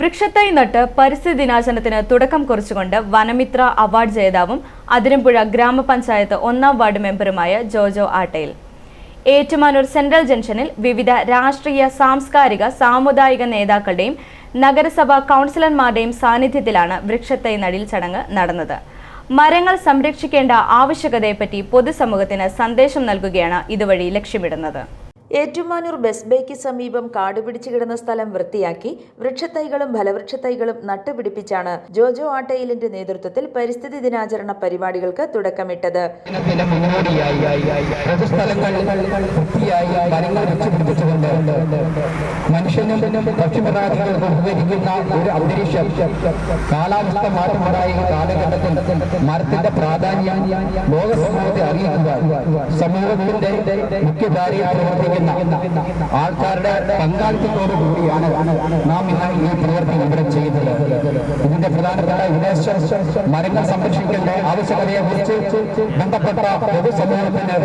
വൃക്ഷത്തൈ നട്ട് പരിസ്ഥിതി ദിനാചരണത്തിന് തുടക്കം കുറിച്ചുകൊണ്ട് വനമിത്ര അവാർഡ് ജേതാവും അതിരമ്പുഴ ഗ്രാമപഞ്ചായത്ത് ഒന്നാം വാർഡ് മെമ്പറുമായ ജോജോ ആട്ടയിൽ ഏറ്റുമാനൂർ സെൻട്രൽ ജംഗ്ഷനിൽ വിവിധ രാഷ്ട്രീയ സാംസ്കാരിക സാമുദായിക നേതാക്കളുടെയും നഗരസഭാ കൗൺസിലർമാരുടെയും സാന്നിധ്യത്തിലാണ് വൃക്ഷത്തൈ നടീൽ ചടങ്ങ് നടന്നത്. മരങ്ങൾ സംരക്ഷിക്കേണ്ട ആവശ്യകതയെപ്പറ്റി പൊതുസമൂഹത്തിന് സന്ദേശം നൽകുകയാണ് ഇതുവഴി ലക്ഷ്യമിടുന്നത്. ഏറ്റുമാനൂർ ബസ് ബേക്ക് സമീപം കാടുപിടിച്ചു കിടന്ന സ്ഥലം വൃത്തിയാക്കി വൃക്ഷത്തൈകളും ഫലവൃക്ഷത്തൈകളും നട്ടുപിടിപ്പിച്ചാണ് ജോജോ ആട്ടയിലിന്റെ നേതൃത്വത്തിൽ പരിസ്ഥിതി ദിനാചരണ പരിപാടികൾക്ക് തുടക്കമിട്ടത്. ദിനത്തിന് വെച്ചുപിടിപ്പിച്ചുകൊണ്ട് ഉപകരിക്കുന്ന ഒരു അന്തരീക്ഷം കാലാവസ്ഥ മാറ്റമുണ്ടായ കാലഘട്ടത്തിൽ മരത്തിന്റെ പ്രാധാന്യം ലോക സമൂഹത്തെ അറിയിക്കുക സമൂഹത്തിന്റെ മുഖ്യധാരയിൽ പ്രവർത്തിക്കുന്ന ആൾക്കാരുടെ പങ്കാളിത്തത്തോടു കൂടിയാണ് നാം ഇന്ന് ഈ പ്രവൃത്തി ഇവിടെ ചെയ്യുന്നത് ഇതിന്റെ പ്രധാനപ്പെട്ട ഉദ്ദേശം മരങ്ങൾ സംരക്ഷിക്കേണ്ട ആവശ്യകതയെ കുറിച്ച് ബന്ധപ്പെട്ട പൊതുസമൂഹത്തിന്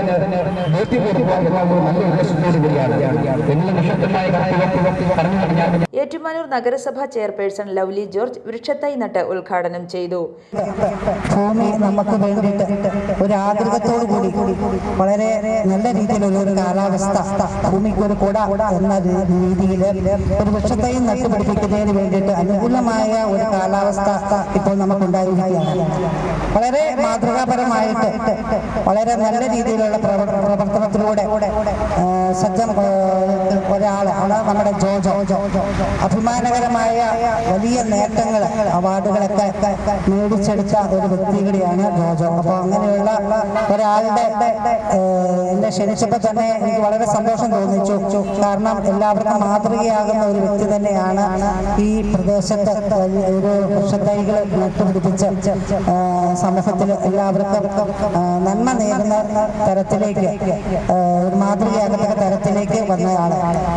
ബോധ്യപൂർവം നല്ല ഉദ്ദേശത്തോടു കൂടിയാണ്. എന്നുള്ള നിശബ്ദമായ കഴിഞ്ഞാൽ ഏറ്റുമാനൂർ നഗരസഭാ ചെയർപേഴ്സൺ ലവ്ലി ജോർജ് വൃക്ഷത്തൈ നട്ട് ഉദ്ഘാടനം ചെയ്തു. ഭൂമി നമുക്ക് വേണ്ടിയിട്ട് ഒരു ആഗ്രഹത്തോടു കൂടി വളരെ നല്ല രീതിയിലുള്ള ഒരു കാലാവസ്ഥ ഭൂമിക്ക് ഒരു കുട എന്ന രീതിയിൽ ഒരു വൃക്ഷത്തെയും നട്ടുപിടിപ്പിക്കുന്നതിന് വേണ്ടിയിട്ട് അനുകൂലമായ ഒരു കാലാവസ്ഥ ഇപ്പോൾ നമുക്കുണ്ടായിരിക്കുകയാണ്. വളരെ മാതൃകാപരമായിട്ട് വളരെ നല്ല രീതിയിലുള്ള പ്രവർത്തനത്തിലൂടെ സജ്ജം ഒരാൾ ആണ് നമ്മുടെ ജോജോ. അഭിമാനകരമായ വലിയ നേട്ടങ്ങൾ അവാർഡുകളൊക്കെ മേടിച്ചെടുത്ത ഒരു വ്യക്തി കൂടിയാണ് ജോജോ. അപ്പോൾ അങ്ങനെയുള്ള ഒരാളുടെ എന്നെ ക്ഷണിച്ചപ്പോൾ തന്നെ എനിക്ക് വളരെ സന്തോഷം തോന്നിച്ചു. കാരണം എല്ലാവർക്കും മാതൃകയാകുന്ന ഒരു വ്യക്തി തന്നെയാണ് ഈ പ്രദേശത്ത് ഒരു വൃക്ഷത്തൈകൾ നട്ടുപിടിപ്പിച്ച് സമൂഹത്തിൽ എല്ലാവർക്കും നന്മ നേരുന്ന തരത്തിലേക്ക് ഒരു മാതൃകയാകത്തക്ക തരത്തിലേക്ക് വന്നയാളാണ്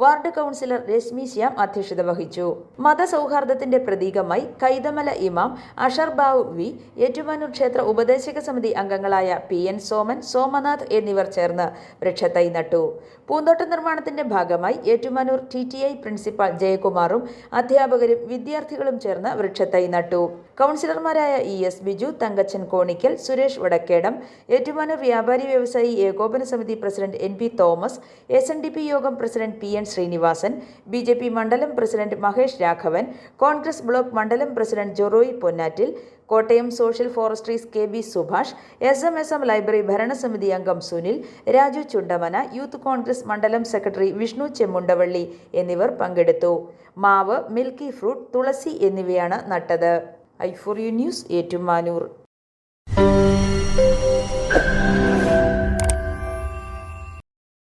വാർഡ് കൗൺസിലർ രശ്മി ശ്യാം അധ്യക്ഷത വഹിച്ചു. മതസൗഹാർദ്ദത്തിന്റെ പ്രതീകമായി കൈതമല ഇമാം അഷർ ബാവു വി ഏറ്റുമാനൂർ ക്ഷേത്ര ഉപദേശക സമിതി അംഗങ്ങളായ പി എൻ സോമൻ സോമനാഥ് എന്നിവർ ചേർന്ന് വൃക്ഷത്തൈ നട്ടു. പൂന്തോട്ട നിർമ്മാണത്തിന്റെ ഭാഗമായി Ettumanoor T T I principal ജയകുമാറും അധ്യാപകരും വിദ്യാർത്ഥികളും ചേർന്ന് വൃക്ഷത്തൈ നട്ടു. കൗൺസിലർമാരായ ഇ എസ് ബിജു തങ്കച്ചൻ കോണിക്കൽ സുരേഷ് വടക്കേടം ഏറ്റുമാനൂർ വ്യാപാരി വ്യവസായി ഏകോപന സമിതി president N P Thomas S N D P യോഗം president P N Sreenivasan B J P മണ്ഡലം പ്രസിഡന്റ് മഹേഷ് രാഘവൻ കോൺഗ്രസ് ബ്ലോക്ക് മണ്ഡലം president Joroy Ponnattil Kottayam social forestries K B Subhash S M S M library ഭരണസമിതി അംഗം Sunil Raju ചുണ്ടമന youth Congress മണ്ഡലം secretary Vishnu Chemmundavalli എന്നിവർ പങ്കെടുത്തു. മാവ് milky fruit തുളസി എന്നിവയാണ് നട്ടത്. I four U news Ettumanoor.